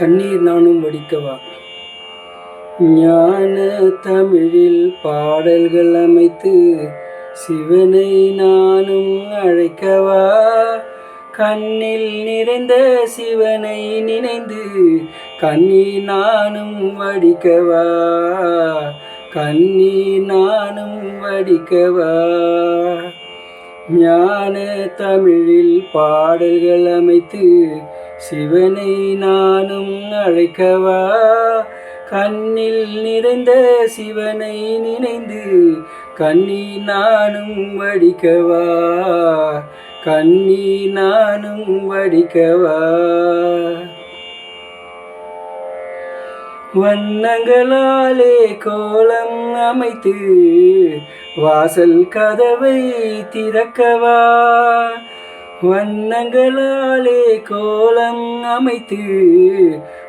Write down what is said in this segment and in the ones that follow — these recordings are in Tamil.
கண்ணீர் நானும் வடிக்கவா? ஞான தமிழில் பாடல்கள் அமைத்து சிவனை நானும் அழைக்கவா? கண்ணில் நிறைந்த சிவனை நினைந்து கண்ணீர் நானும் வடிக்கவா? கண்ணீர் நானும் வடிக்கவா? ஞான தமிழில் பாடல்கள் அமைத்து சிவனை நானும் அழைக்கவா? கண்ணில் நிறைந்த சிவனை நினைந்து கண்ணி நானும் வடிக்கவா? கண்ணி நானும் வடிக்கவா? வண்ணங்களாலே கோலம் அமைத்து வாசல் கதவை திறக்கவா? வண்ணங்களாலே கோலம் அமைத்து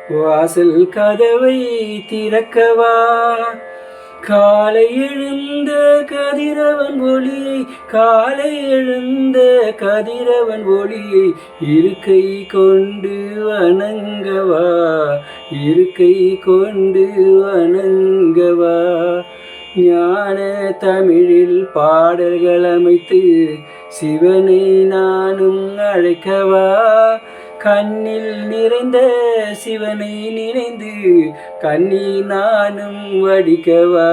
வாசல் கதவை திறக்கவா? காலை எழுந்த கதிரவன் ஒளியை காலை எழுந்த கதிரவன் ஒளியை இருக்கை கொண்டு வணங்கவா? இருக்கை கொண்டு வணங்கவா? ஞான தமிழில் பாடல்கள் அமைத்து சிவனை நானும் அழைக்கவா? கண்ணில் நிறைந்த சிவனை நினைந்து கண்ணி நானும் வடிக்கவா?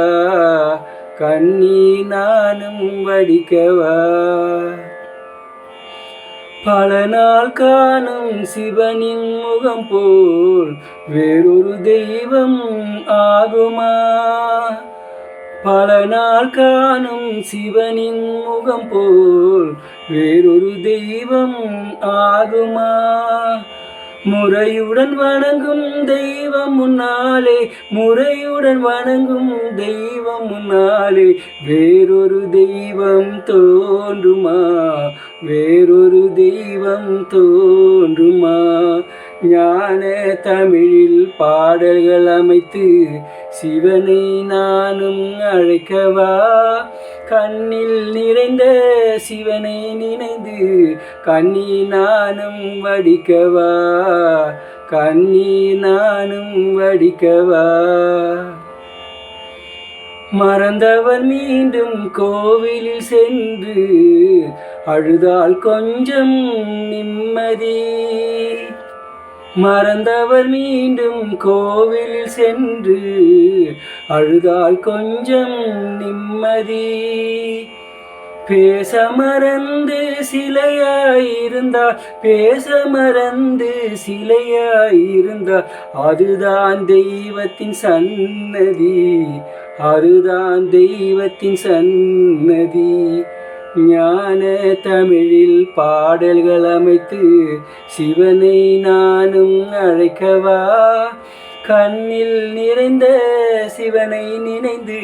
கண்ணி நானும் வடிக்கவா? பல நாள் காணும் சிவனின் முகம் போல் வேறொரு தெய்வம் ஆகுமா? பல நாள் காணும் சிவனின் முகம் போல் வேறொரு தெய்வம் ஆகுமா? முறையுடன் வணங்கும் தெய்வம் முன்னாலே முறையுடன் வணங்கும் தெய்வம் முன்னாலே வேறொரு தெய்வம் தோன்றுமா? வேறொரு தெய்வம் தோன்றுமா? ஞான தமிழில் பாடல்கள் அமைத்து சிவனை நானும் அழைக்கவா? கண்ணில் நிறைந்த சிவனை நினைந்து கண்ணி நானும் வடிக்கவா? கண்ணி நானும் வடிக்கவா? மறந்தவர் மீண்டும் கோவிலில் சென்று அழுதால் கொஞ்சம் நிம்மதி. மறந்தவர் மீண்டும் கோவிலில் சென்று அழுதால் கொஞ்சம் நிம்மதி. பேச மறந்து சிலையாயிருந்தா பேச மறந்து சிலையாயிருந்தா அதுதான் தெய்வத்தின் சன்னதி அதுதான் தெய்வத்தின் சன்னதி. ஞான தமிழில் பாடல்கள் அமைத்து சிவனை நானும் அழைக்கவா கண்ணில் நிறைந்த சிவனை நினைந்து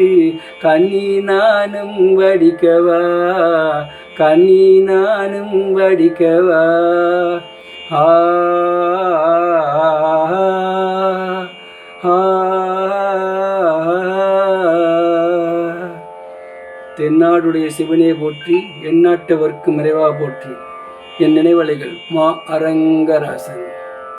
கண்ணி நானும் வடிக்கவா கண்ணி நானும் வடிக்கவா ஆ ஆ தென்னாடுடைய சிவனே போற்றி எந்நாட்டவர்க்கு மறைவா போற்றி. என் நினைவலைகள் மா அரங்கராசன்.